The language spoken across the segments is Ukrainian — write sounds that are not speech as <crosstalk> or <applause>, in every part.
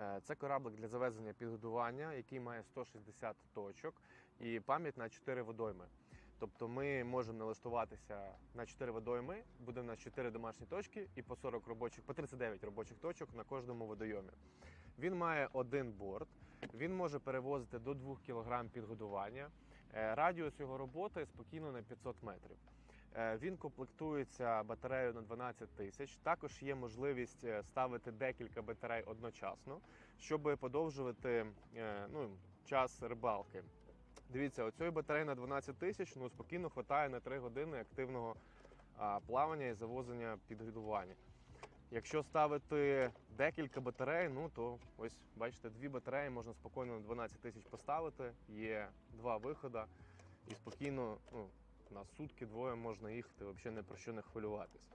Е, Це кораблик для завезення підгодування, який має 160 точок і пам'ять на 4 водойми. Тобто ми можемо налаштуватися на 4 водойми, буде у нас 4 домашні точки і по 40 робочих, по 39 робочих точок на кожному водойомі. Він має один борт, він може перевозити до 2 кг підгодування. Е, Радіус його роботи спокійно на 500 метрів. Е, Він комплектується батареєю на 12 тисяч. Також є можливість е, ставити декілька батарей одночасно, щоб подовжувати е, ну, час рибалки. Дивіться, оцієї батареї на 12 тисяч ну, спокійно вистачає на 3 години активного плавання і завозення підгодування. Якщо ставити декілька батарей, ну то ось бачите, дві батареї можна спокійно на 12 тисяч поставити. Є два виходи, і спокійно ну, на сутки двоє можна їхати, взагалі ні про що не хвилюватись.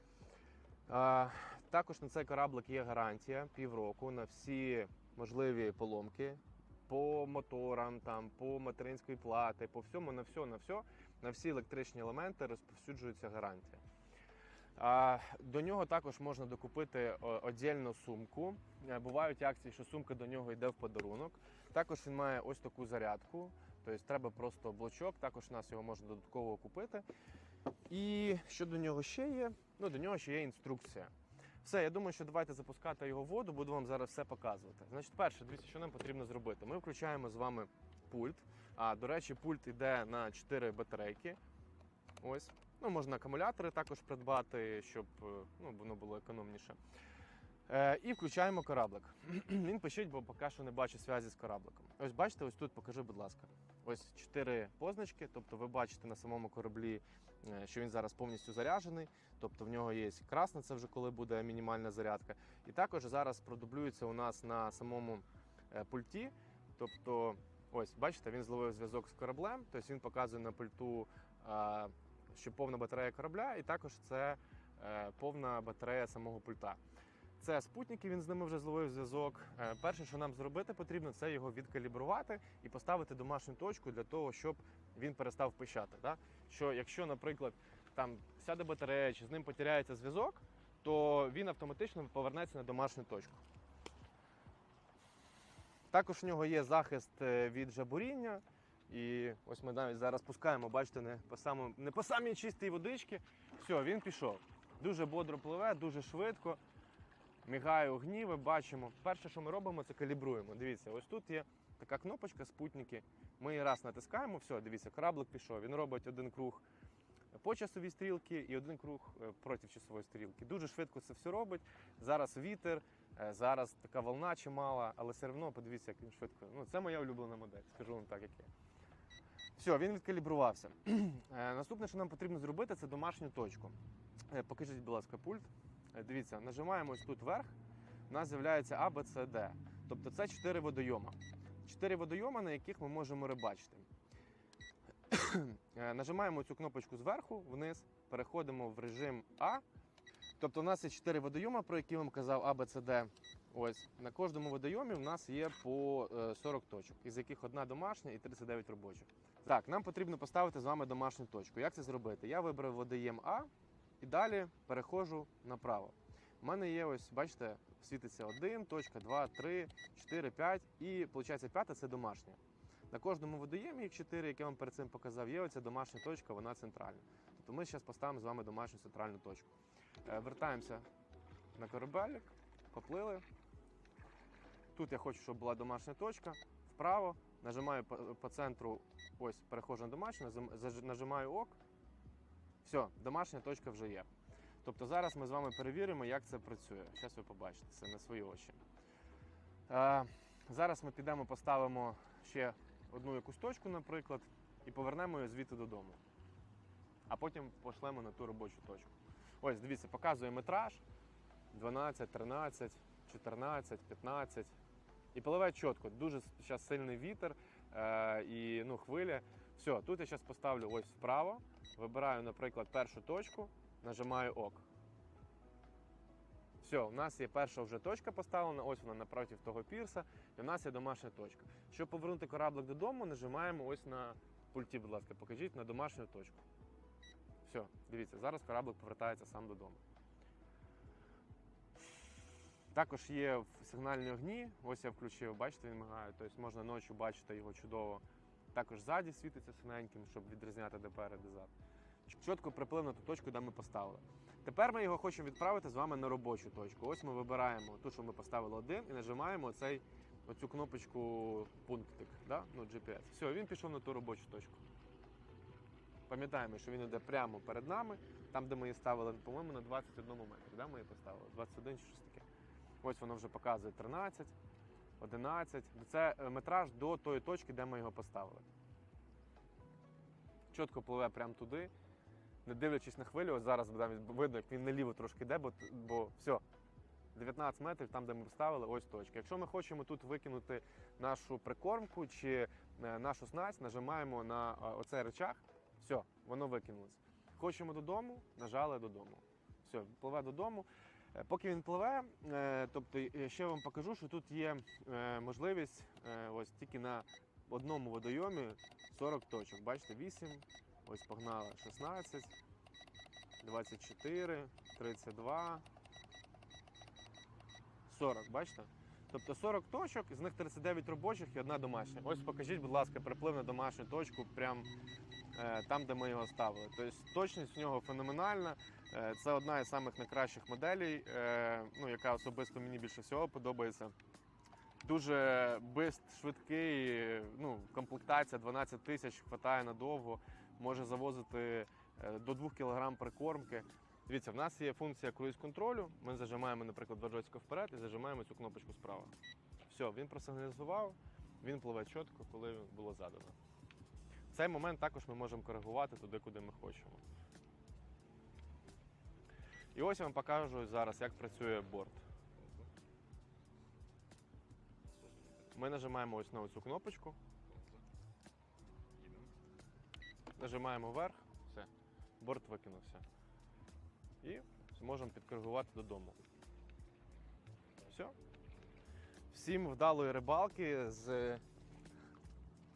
Також на цей кораблик є гарантія півроку на всі можливі поломки по моторам, там, по материнської плати, по всьому, на все, на все, на всі електричні елементи розповсюджується гарантія. До нього також можна докупити отдільну сумку. Бувають акції, що сумка до нього йде в подарунок. Також він має ось таку зарядку. Тобто треба просто блочок, також у нас його можна додатково купити. І що до нього ще є? Ну, до нього ще є інструкція. Все, я думаю, що давайте запускати його воду, буду вам зараз все показувати. Значить, перше, дивіться, що нам потрібно зробити. Ми включаємо з вами пульт. А до речі, пульт йде на 4 батарейки. Ось. Ну, можна акумулятори також придбати, щоб е, ну, воно було економніше. Е, і включаємо кораблик. <clears throat> Він пишіть, бо поки що не бачу зв'язі з корабликом. Ось бачите, ось тут покажи, будь ласка. Ось чотири позначки. Тобто ви бачите на самому кораблі, е, що він зараз повністю заряджений. Тобто в нього є красна, це вже коли буде мінімальна зарядка. І також зараз продублюється у нас на самому е, пульті. Тобто, ось бачите, він зловив зв'язок з кораблем, тобто він показує на пульту, е, що повна батарея корабля, і також це повна батарея самого пульта. Це спутники, він з ними вже зловив зв'язок. Е, Перше, що нам зробити потрібно, це його відкалібрувати і поставити домашню точку для того, щоб він перестав пищати. Да? Що якщо, наприклад, там сяде батарея чи з ним потеряється зв'язок, то він автоматично повернеться на домашню точку. Також в нього є захист е, від жабуріння. І ось ми навіть зараз пускаємо, бачите, не по самому, не по самій чистій водичці. Все, він пішов. Дуже бодро пливе, дуже швидко. Мігає огніви, бачимо. Перше, що ми робимо, це калібруємо. Дивіться, ось тут є така кнопочка, спутники. Ми її раз натискаємо, все, дивіться, кораблик пішов. Він робить один круг по часовій стрілці і один круг е, проти часової стрілки. Дуже швидко це все робить. Зараз вітер, е, зараз така волна чимала, але все одно подивіться, як він швидко. Ну, це моя улюблена модель, скажу вам так, як є. Все, він відкалібрувався. <clears throat> Е, Наступне, що нам потрібно зробити, це домашню точку. Покажіть, будь ласка, пульт. Е, Дивіться, нажимаємо ось тут вверх, у нас з'являється А. Тобто це чотири водойома. Чотири водойома, на яких ми можемо рибачити. Е, Нажимаємо цю кнопочку зверху, вниз, переходимо в режим А. Тобто у нас є чотири водойома, про які вам казав, А, Б. Ось на кожному водойомі у нас є по е, 40 точок, із яких одна домашня і 39 робочих. Так, нам потрібно поставити з вами домашню точку. Як це зробити? Я вибрав водоєм А і далі переходжу направо. У мене є ось, бачите, світиться 1, точка, 2, 3, 4, 5 і виходить п'ята це домашня. На кожному водоємі, їх 4, які я вам перед цим показав, є оця домашня точка, вона центральна. Тобто ми зараз поставимо з вами домашню центральну точку. Е, Вертаємося на корабель, поплили. Тут я хочу, щоб була домашня точка. Вправо, нажимаю по центру, ось перехожу на домашню, нажимаю ок. Все, домашня точка вже є. Тобто зараз ми з вами перевіримо, як це працює. Зараз ви побачите це на свої очі. Е, зараз ми підемо, поставимо ще одну якусь точку, наприклад, і повернемо її звідти додому. А потім пошлемо на ту робочу точку. Ось, дивіться, показує метраж 12, 13, 14, 15. І пливе чітко. Дуже зараз сильний вітер е, і ну, хвиля. Все, тут я зараз поставлю ось вправо, вибираю, наприклад, першу точку, нажимаю ок. Все, у нас є перша вже точка поставлена, ось вона напроти того пірса, і у нас є домашня точка. Щоб повернути кораблик додому, нажимаємо ось на пульті, будь ласка, покажіть на домашню точку. Все, дивіться, зараз кораблик повертається сам додому. Також є сигнальні огні. Ось я включив, бачите, він мигає. Тобто можна ночі бачити його чудово. Також ззаді світиться синеньким, щоб відрізняти де перед, де зад. Чітко приплив на ту точку, де ми поставили. Тепер ми його хочемо відправити з вами на робочу точку. Ось ми вибираємо ту, що ми поставили один, і нажимаємо цей, оцю кнопочку пунктик, да? ну, GPS. Все, він пішов на ту робочу точку. Пам'ятаємо, що він йде прямо перед нами, там, де ми її ставили, по-моєму, на 21 метрі. Да? Ми її поставили. 21 чи щось таке. Ось воно вже показує 13, 11. Це е, метраж до тої точки, де ми його поставили. Чітко пливе прямо туди, не дивлячись на хвилю. Ось зараз видно, як він наліво трошки йде, бо, бо все. 19 метрів, там, де ми вставили, ось точка. Якщо ми хочемо тут викинути нашу прикормку чи е, нашу снасть, нажимаємо на е, оцей речах, все, воно викинулось. Хочемо додому, нажали додому. Все, пливе додому. Е, Поки він пливе, е, тобто е, ще вам покажу, що тут є можливість ось тільки на одному водойомі 40 точок. Бачите, 8, ось погнали 16, 24, 32, 40, бачите? Тобто 40 точок, з них 39 робочих і одна домашня. Ось покажіть, будь ласка, приплив на домашню точку, прямо е, там, де ми його ставили. Тобто точність у нього феноменальна. Е, Це одна із самих найкращих моделей, е, ну, яка особисто мені більше всього подобається. Дуже бист, швидкий, ну, комплектація 12 тисяч, хватає надовго, може завозити до 2 кг прикормки. Дивіться, в нас є функція круїз-контролю. Ми зажимаємо, наприклад, дважочку вперед і зажимаємо цю кнопочку справа. Все, він просигналізував, він пливе чітко, коли було задано. В цей момент також ми можемо коригувати туди, куди ми хочемо. І ось я вам покажу зараз, як працює борт. Ми нажимаємо ось на цю кнопочку. Нажимаємо вверх, все, борт викинувся. І зможемо підкоригувати додому. Все. Всім вдалої рибалки з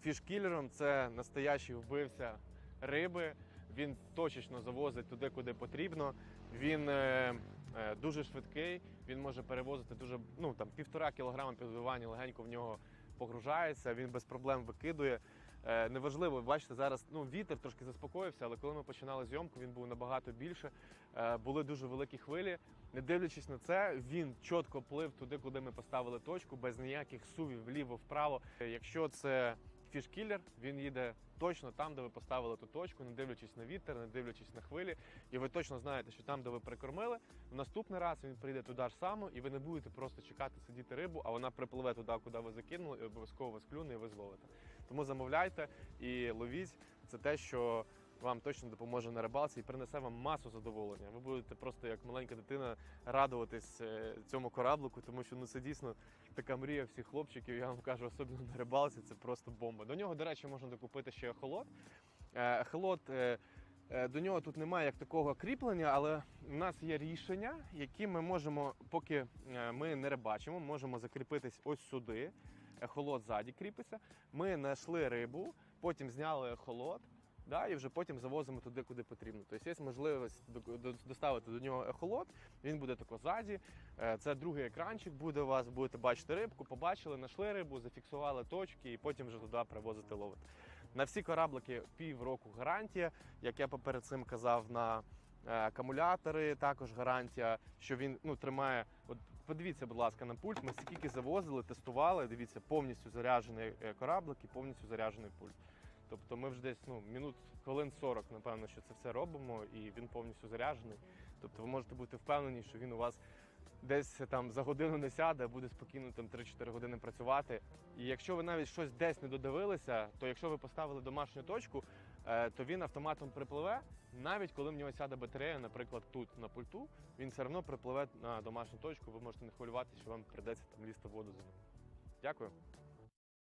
фішкілером. Це настоящий вбивця риби. Він точечно завозить туди, куди потрібно. Він е, е, дуже швидкий, він може перевозити дуже ну там півтора кілограма підвивання легенько в нього погружається. Він без проблем викидує. Е, неважливо, бачите, зараз ну вітер трошки заспокоївся, але коли ми починали зйомку, він був набагато більше. Е, були дуже великі хвилі. Не дивлячись на це, він чітко плив туди, куди ми поставили точку, без ніяких сувів вліво-вправо. Якщо це фішкілер, він їде точно там, де ви поставили ту точку, не дивлячись на вітер, не дивлячись на хвилі. І ви точно знаєте, що там, де ви прикормили, в наступний раз він прийде туди ж само, і ви не будете просто чекати сидіти рибу, а вона припливе туди, куди ви закинули, і обов'язково вас клюне, і ви зловите. Тому замовляйте і ловіть. Це те, що вам точно допоможе на рибалці і принесе вам масу задоволення. Ви будете просто як маленька дитина радуватись е, цьому кораблику, тому що ну це дійсно така мрія всіх хлопчиків. Я вам кажу, особливо на рибалці, це просто бомба. До нього, до речі, можна докупити ще ехолот. Е, Ехолот, е, до нього тут немає як такого кріплення, але в нас є рішення, які ми можемо, поки ми не рибачимо, можемо закріпитись ось сюди. Ехолот ззаді кріпиться. Ми знайшли рибу, потім зняли ехолот. Да, і вже потім завозимо туди, куди потрібно. Тобто є можливість до- до- доставити до нього ехолот, він буде тако ззаді. Е, Це другий екранчик буде у вас, будете бачити рибку, побачили, знайшли рибу, зафіксували точки і потім вже туди привозити ловити. На всі кораблики півроку гарантія, як я поперед цим казав, на акумулятори також гарантія, що він ну, тримає. От подивіться, будь ласка, на пульт. Ми скільки завозили, тестували. Дивіться, повністю заряджений е, кораблик і повністю заряджений пульт. Тобто ми вже десь ну, минут хвилин 40, напевно, що це все робимо, і він повністю заряджений. Тобто ви можете бути впевнені, що він у вас десь там за годину не сяде, буде спокійно там 3-4 години працювати. І якщо ви навіть щось десь не додивилися, то якщо ви поставили домашню точку, е, то він автоматом припливе, навіть коли в нього сяде батарея, наприклад, тут на пульту, він все одно припливе на домашню точку. Ви можете не хвилюватися, що вам прийдеться там лізти воду за ним. Дякую.